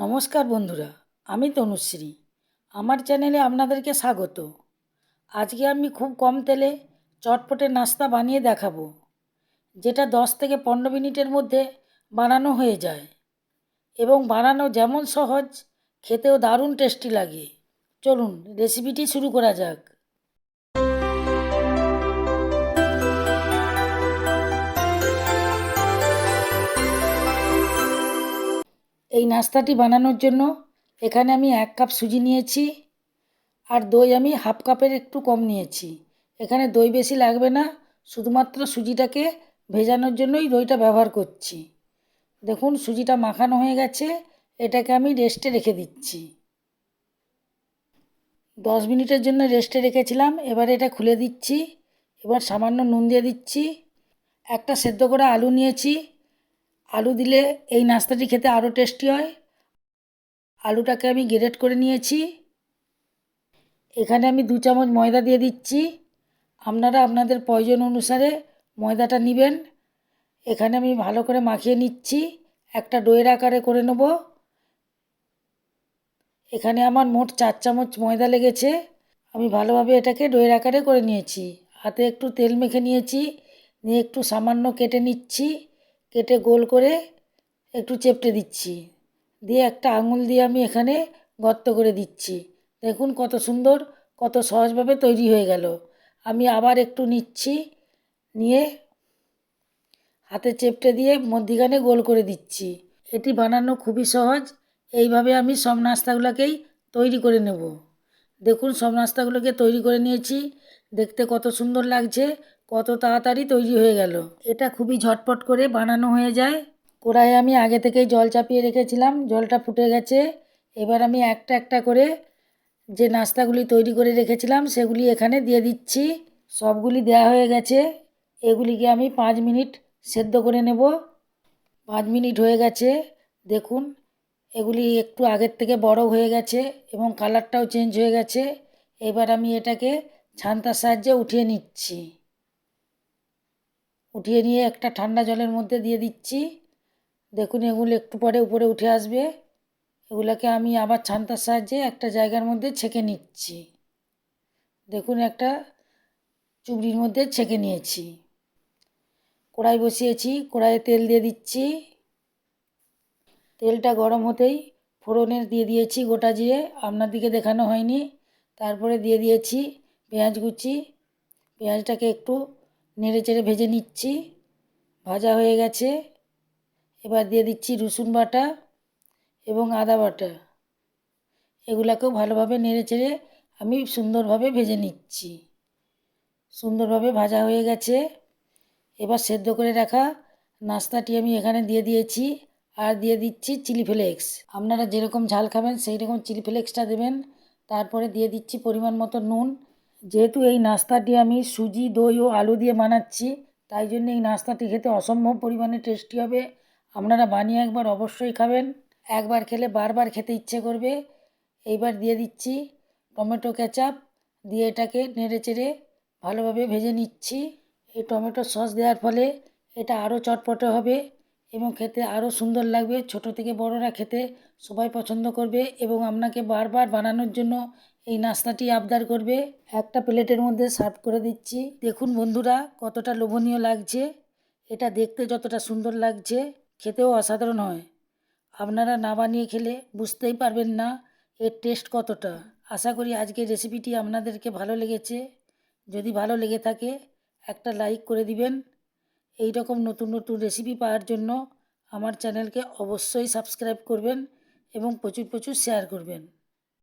নমস্কার বন্ধুরা, আমি তনুশ্রী। আমার চ্যানেলে আপনাদেরকে স্বাগত। আজকে আমি খুব কম তেলে চটপটে নাস্তা বানিয়ে দেখাবো, যেটা দশ থেকে পনেরো মিনিটের মধ্যে বানানো হয়ে যায় এবং বানানো যেমন সহজ, খেতেও দারুণ টেস্টি লাগে। চলুন, রেসিপিটি শুরু করা যাক। এই নাস্তাটি বানানোর জন্য এখানে আমি এক কাপ সুজি নিয়েছি আর দই আমি হাফ কাপের একটু কম নিয়েছি। এখানে দই বেশি লাগবে না, শুধুমাত্র সুজিটাকে ভেজানোর জন্যই দইটা ব্যবহার করছি। দেখুন, সুজিটা মাখানো হয়ে গেছে, এটাকে আমি রেস্টে রেখে দিচ্ছি। দশ মিনিটের জন্য রেস্টে রেখেছিলাম, এবার এটা খুলে দিচ্ছি, এবার সামান্য নুন দিয়ে দিচ্ছি। একটা সেদ্ধ করা আলু নিয়েছি আলু দিলে এই নাস্তাটি খেতে আরও টেস্টি হয়। আলুটাকে আমি গ্রেট করে নিয়েছি। এখানে আমি দু চামচ ময়দা দিয়ে দিচ্ছি। আপনারা আপনাদের প্রয়োজন অনুসারে ময়দাটা নেবেন। এখানে আমি ভালো করে মাখিয়ে নিচ্ছি। একটা ডোয়ের আকারে করে নেব। এখানে আমার মোট চার চামচ ময়দা লেগেছে। আমি ভালোভাবে এটাকে ডোয়ের আকারে করে নিয়েছি। হাতে একটু তেল মেখে নিয়েছি। নিয়ে একটু সামান্য কেটে নিচ্ছি। কেটে গোল করে একটু চেপটে দিচ্ছি। দিয়ে একটা আঙুল দিয়ে আমি এখানে গর্ত করে দিচ্ছি। দেখুন কত সুন্দর, কত সহজভাবে তৈরি হয়ে গেল। আমি আবার একটু নিচ্ছি, নিয়ে হাতে চেপটে দিয়ে মধ্যিখানে গোল করে দিচ্ছি। এটি বানানো খুবই সহজ। এইভাবে আমি সব নাস্তাগুলোকেই তৈরি করে নেব। দেখুন সব নাস্তাগুলোকে তৈরি করে নিয়েছি। দেখতে কত সুন্দর লাগছে কত তাড়াতাড়ি তৈরি হয়ে গেল। এটা খুবই ঝটপট করে বানানো হয়ে যায়। কড়াইয়ে আমি আগে থেকেই জল চাপিয়ে রেখেছিলাম। জলটা ফুটে গেছে। এবার আমি একটা একটা করে যে নাস্তাগুলি তৈরি করে রেখেছিলাম, সেগুলি এখানে দিয়ে দিচ্ছি। সবগুলি দেওয়া হয়ে গেছে। এগুলিকে আমি পাঁচ মিনিট সেদ্ধ করে নেব। পাঁচ মিনিট হয়ে গেছে। দেখুন, এগুলি একটু আগের থেকে বড় হয়ে গেছে এবং কালারটাও চেঞ্জ হয়ে গেছে। এবার আমি এটাকে ছান্তার সাহায্যে উঠিয়ে নিচ্ছি। উঠিয়ে নিয়ে একটা ঠান্ডা জলের মধ্যে দিয়ে দিচ্ছি। দেখুন, এগুলো একটু পরে উপরে উঠে আসবে। এগুলোকে আমি আবার ছান্তার সাহায্যে একটা জায়গার মধ্যে ছেঁকে নিচ্ছি। দেখুন, একটা চুবড়ির মধ্যে ছেঁকে নিয়েছি। কড়াই বসিয়েছি, কড়াইয়ে তেল দিয়ে দিচ্ছি। তেলটা গরম হতেই ফোড়নের দিয়ে দিয়েছি গোটা জিরে। আপনার দিকে দেখানো হয়নি। তারপরে দিয়ে দিয়েছি পেঁয়াজ কুচি। পেঁয়াজটাকে একটু নেড়ে চেড়ে ভেজে নিচ্ছি। ভাজা হয়ে গেছে। এবার দিয়ে দিচ্ছি রসুন বাটা এবং আদা বাটা। এগুলাকেও ভালোভাবে নেড়ে চেড়ে আমি সুন্দরভাবে ভেজে নিচ্ছি। সুন্দরভাবে ভাজা হয়ে গেছে। এবার সেদ্ধ করে রাখা নাস্তাটি আমি এখানে দিয়ে দিয়েছি। আর দিয়ে দিচ্ছি চিলি ফ্লেক্স। আপনারা যেরকম ঝাল খাবেন সেই রকম চিলি ফ্লেক্সটা দেবেন। তারপরে দিয়ে দিচ্ছি পরিমাণ মতো নুন। যেহেতু এই নাস্তাটি আমি সুজি, দই ও আলু দিয়ে বানাচ্ছি, তাই জন্য এই নাস্তাটি খেতে অসম্ভব পরিমাণে টেস্টি হবে। আপনারা বানিয়ে একবার অবশ্যই খাবেন। একবার খেলে বারবার খেতে ইচ্ছে করবে। এইবার দিয়ে দিচ্ছি টমেটো কেচাপ, দিয়ে এটাকে নেড়ে চেড়ে ভালোভাবে ভেজে নিচ্ছি। এই টমেটো সস দেওয়ার ফলে এটা আরও চটপটে হবে এবং খেতে আরও সুন্দর লাগবে। ছোট থেকে বড়রা খেতে সবাই পছন্দ করবে এবং আপনাকে বারবার বানানোর জন্য এই নাস্তাটি আবদার করবে। একটা প্লেটের মধ্যে সার্ভ করে দিচ্ছি। দেখুন বন্ধুরা, কতটা লোভনীয় লাগছে। এটা দেখতে যতটা সুন্দর লাগছে, খেতেও অসাধারণ হয়। আপনারা না বানিয়ে খেলে বুঝতেই পারবেন না এর টেস্ট কতটা। আশা করি আজকের রেসিপিটি আপনাদেরকে ভালো লেগেছে। যদি ভালো লেগে থাকে, একটা লাইক করে দিবেন। এই রকম নতুন নতুন রেসিপি পাওয়ার জন্য আমার চ্যানেলকে অবশ্যই সাবস্ক্রাইব করবেন এবং প্রচুর প্রচুর শেয়ার করবেন।